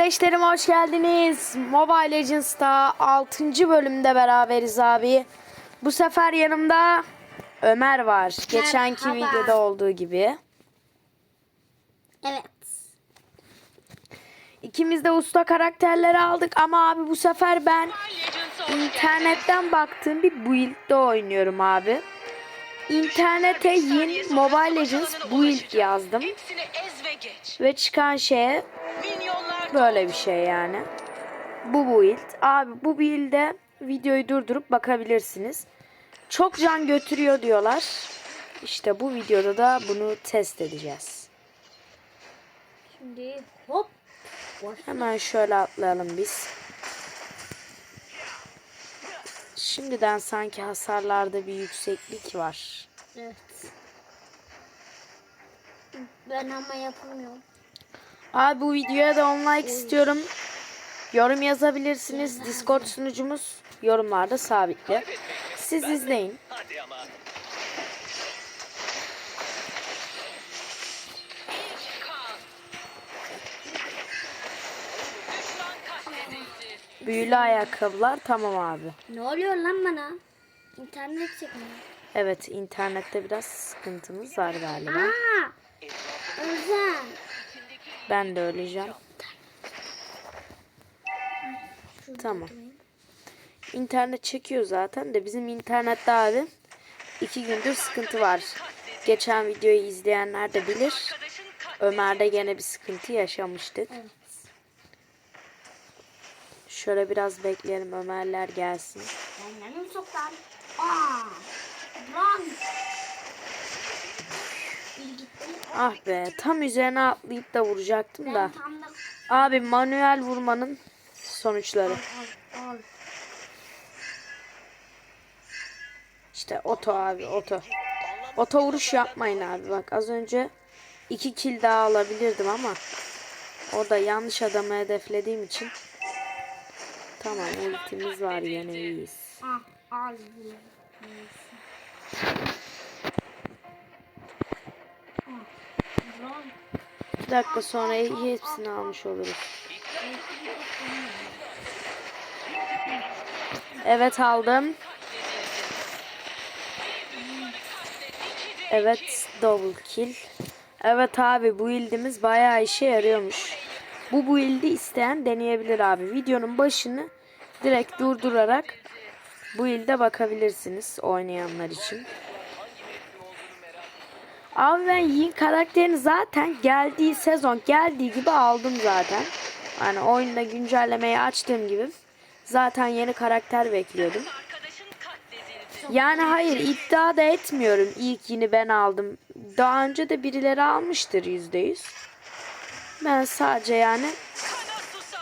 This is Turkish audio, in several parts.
Kardeşlerim hoş geldiniz. Mobile Legends'ta 6. bölümde beraberiz abi. Bu sefer yanımda Ömer var. Geçenki Merhaba. videoda olduğu gibi. Evet. İkimiz de usta karakterleri aldık ama abi bu sefer ben internetten baktığım bir build'de oynuyorum abi. İnternete Yin Mobile Legends build yazdım Hepsini ez ve geç. ve çıkan şeye Böyle bir şey yani. Bu build. Abi bu build'e videoyu durdurup bakabilirsiniz. Çok can götürüyor diyorlar. İşte bu videoda da bunu test edeceğiz. Şimdi hop. Hemen şöyle atlayalım biz. Şimdiden sanki hasarlarda bir yükseklik var. Evet. Ben ama yapamıyorum. Abi bu videoya da 10 like istiyorum. Yorum yazabilirsiniz. Discord sunucumuz yorumlarda sabitli. Siz izleyin. Büyülü ayakkabılar tamam abi. Ne oluyor lan bana? İnternet çekmiyor. Evet internette biraz sıkıntımız var galiba. Aa! Özlem. Ben de öleceğim. Tamam. İnternet çekiyor zaten de bizim internette abi iki gündür sıkıntı var. Geçen videoyu izleyenler de bilir. Ömer'de gene bir sıkıntı yaşamıştık. Şöyle biraz bekleyelim Ömerler gelsin. Run. Ah be tam üzerine atlayıp da vuracaktım da. Abi manuel vurmanın sonuçları. İşte oto abi oto. Oto vuruş yapmayın abi bak az önce iki kill daha alabilirdim ama orada yanlış adamı hedeflediğim için tamam ultimiz var yine iyiyiz. Ah, Bir dakika sonra hepsini almış oluruz. Evet aldım. Evet double kill. Evet abi bu build'imiz bayağı işe yarıyormuş. Bu build'i isteyen deneyebilir abi. Videonun başını direkt durdurarak bu build'e bakabilirsiniz oynayanlar için. Abi ben Yin karakterini zaten geldiği sezon geldiği gibi aldım zaten. Hani oyunda güncellemeyi açtığım gibi zaten yeni karakter bekliyordum. Yani hayır iddia da etmiyorum ilk yeni ben aldım. Daha önce de birileri almıştır yüzde yüz. Ben sadece yani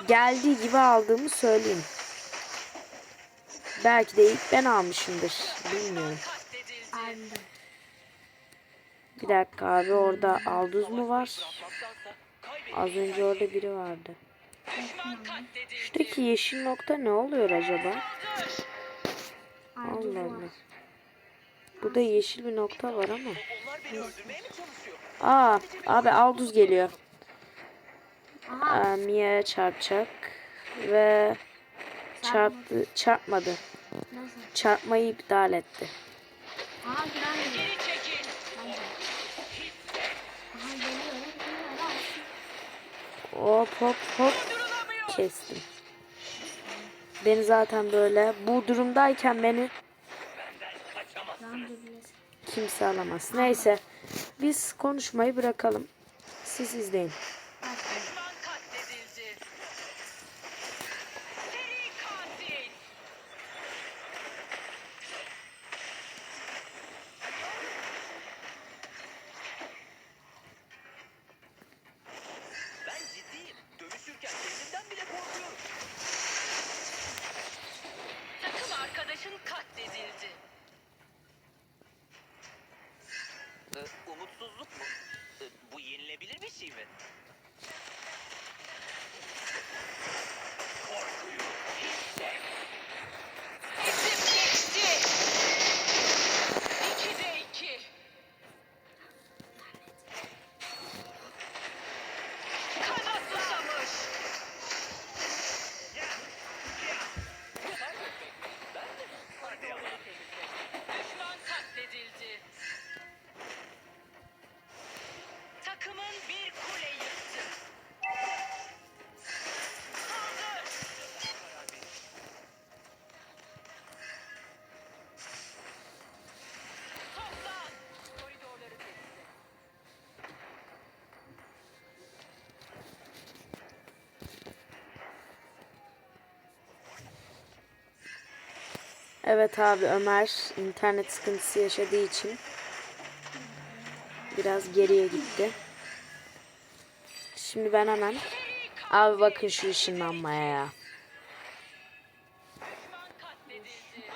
geldiği gibi aldığımı söyleyeyim. Belki de ilk ben almışımdır. Bilmiyorum. Katledildi. Bir dakika abi orada Alduz mu var? Az önce orada biri vardı. Şuradaki yeşil nokta ne oluyor acaba? Allah Allah. Burada yeşil bir nokta var ama. Aa abi Alduz geliyor. Aa, Mia'ya çarpacak. Ve çarptı, çarpmadı. Çarpmayı iptal etti. Aha Hop hop hop kestim. Beni zaten böyle bu durumdayken beni kimse alamaz. Neyse biz konuşmayı bırakalım. Siz izleyin. Düşman katledildi. Seri katil. Ben ciddiyim. Dövüşürken kendimden bile korkuyorum. Takım arkadaşın katledildi. Ee, umutsuzluk mu? Ee, bu yenilebilir bir şey mi? Korkuyu hisset. İsim geçti. İki. Evet abi Ömer internet sıkıntısı yaşadığı için biraz geriye gitti. Şimdi ben hemen abi bakın şu ışınlanmaya ya.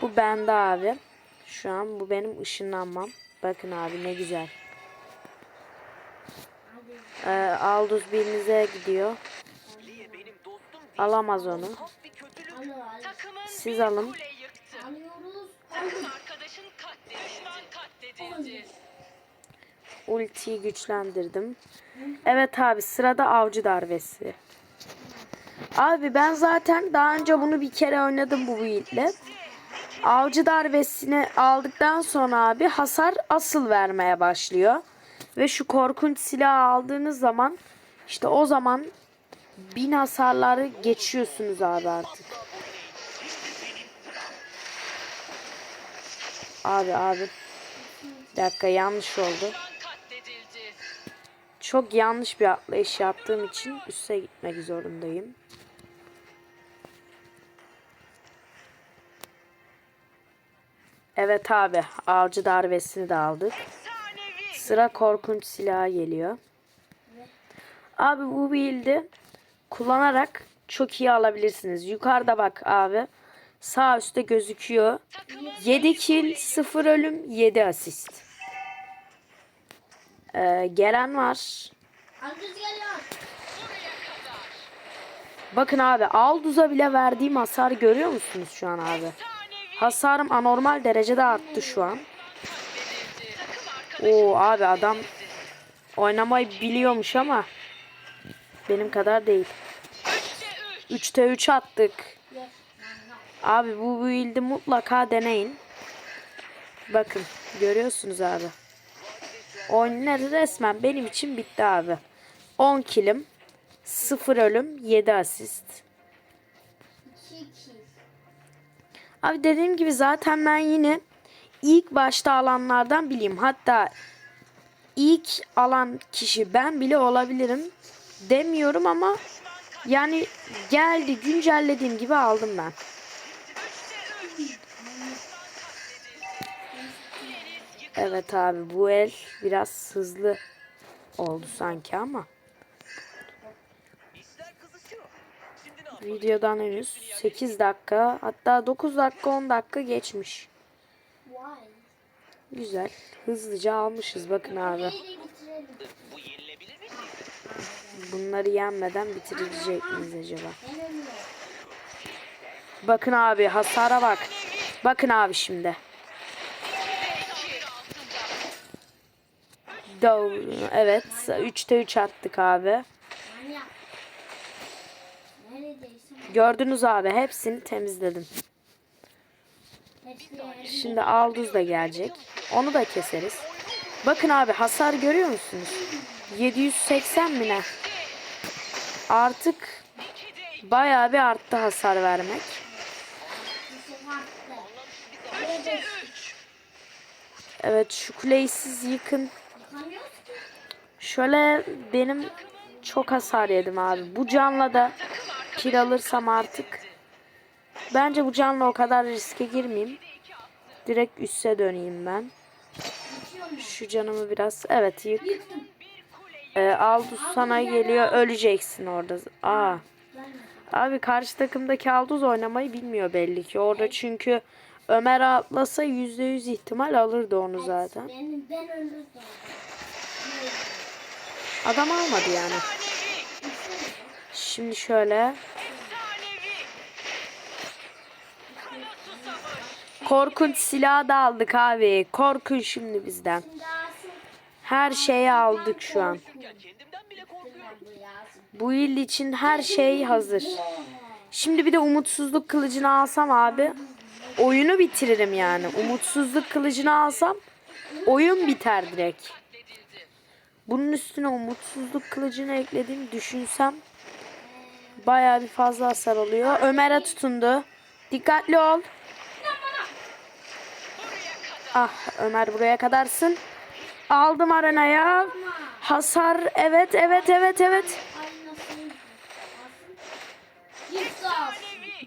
Bu bende abi. Şu an bu benim ışınlanmam. Bakın abi ne güzel. Ee, Alduz birinize gidiyor. Alamaz onu. Siz alın. Arkadaşın katledildi. Düşman katledildi. Ultiyi güçlendirdim. Evet abi sırada avcı darbesi. Abi ben zaten daha önce bunu bir kere oynadım bu build'le. Avcı darbesini aldıktan sonra abi hasar asıl vermeye başlıyor. Ve şu korkunç silahı aldığınız zaman işte o zaman bin hasarları geçiyorsunuz abi artık. Abi abi. Bir dakika yanlış oldu. Çok yanlış bir atlayış yaptığım için üste gitmek zorundayım. Evet abi avcı darbesini de aldık. Sıra korkunç silaha geliyor. Abi bu build'i kullanarak çok iyi alabilirsiniz. Yukarıda bak abi. Sağ üstte gözüküyor. Takımın 7 kill, 0 ölüm, 7 asist. Ee, gelen var. Bakın abi Alduz'a bile verdiğim hasarı görüyor musunuz şu an abi? Hasarım anormal derecede arttı şu an. Oo abi adam oynamayı biliyormuş ama benim kadar değil. 3'te 3. 3'te 3 attık. Abi bu build'i mutlaka deneyin. Bakın görüyorsunuz abi. Oyun ne- resmen benim için bitti abi. 10 kilim, 0 ölüm, 7 asist. 2 2. Abi dediğim gibi zaten ben yine ilk başta alanlardan bileyim. Hatta ilk alan kişi ben bile olabilirim demiyorum ama yani geldi güncellediğim gibi aldım ben. Evet abi bu el biraz hızlı oldu sanki ama videodan henüz 8 dakika hatta 9 dakika 10 dakika geçmiş. Güzel. Hızlıca almışız bakın abi. Bunları yenmeden bitirecek miyiz acaba? Bakın abi hasara bak. Bakın abi şimdi. Doğru. Evet. 3'te 3 attık abi. Gördünüz abi hepsini temizledim. Şimdi Alduz da gelecek. Onu da keseriz. Bakın abi hasar görüyor musunuz? 780 mi ne? Artık bayağı bir arttı hasar vermek. Evet şu kuleyi siz yıkın. Şöyle benim çok hasar yedim abi. Bu canla da kill alırsam artık. Bence bu canla o kadar riske girmeyeyim. Direkt üste döneyim ben. Şu canımı biraz evet yık. Ee, Alduz sana geliyor öleceksin orada. Aa. Abi karşı takımdaki Alduz oynamayı bilmiyor belli ki. Orada çünkü Ömer atlasa %100 ihtimal alırdı onu zaten. Ben, ben. Adam almadı yani. Şimdi şöyle korkunç silah da aldık abi. Korkun şimdi bizden. Her şeyi aldık şu an. Bu yıl için her şey hazır. Şimdi bir de umutsuzluk kılıcını alsam abi oyunu bitiririm yani. Umutsuzluk kılıcını alsam oyun biter direkt. Bunun üstüne umutsuzluk kılıcını eklediğimi düşünsem bayağı bir fazla hasar oluyor. Ömer'e tutundu. Dikkatli ol. Ah Ömer buraya kadarsın. Aldım arenaya. Hasar evet evet evet evet.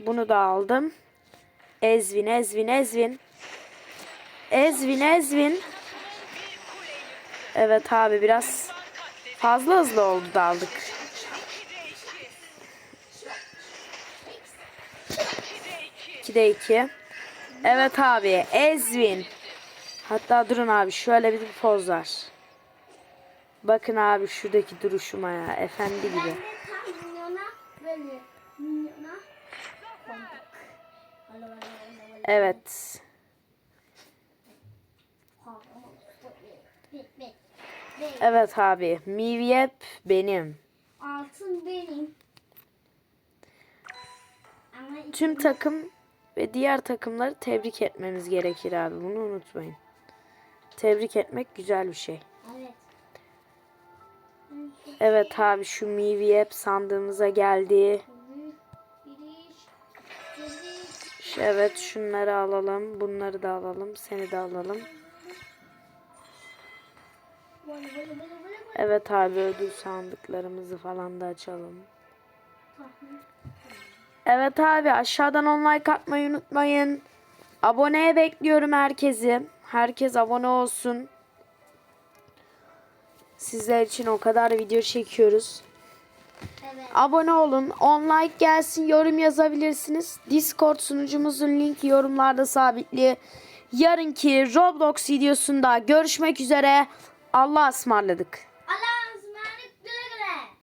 Bunu da aldım. Ezvin, Ezvin, Ezvin. Ezvin, Ezvin. Evet abi biraz fazla hızlı oldu daldık. 2'de 2. Evet abi Ezvin. Hatta durun abi şöyle bir poz var. Bakın abi şuradaki duruşuma ya efendi gibi. de. Evet. Evet abi. Mivyep benim. Altın benim. Ama Tüm takım ve diğer takımları tebrik etmemiz gerekir abi. Bunu unutmayın. Tebrik etmek güzel bir şey. Evet. Evet abi şu Mivyep sandığımıza geldi. Evet şunları alalım. Bunları da alalım. Seni de alalım. Evet abi ödül sandıklarımızı falan da açalım. Evet abi aşağıdan on like atmayı unutmayın. Aboneye bekliyorum herkesi. Herkes abone olsun. Sizler için o kadar video çekiyoruz. Evet. Abone olun. 10 like gelsin. Yorum yazabilirsiniz. Discord sunucumuzun linki yorumlarda sabitli. Yarınki Roblox videosunda görüşmek üzere. Allah'a ısmarladık.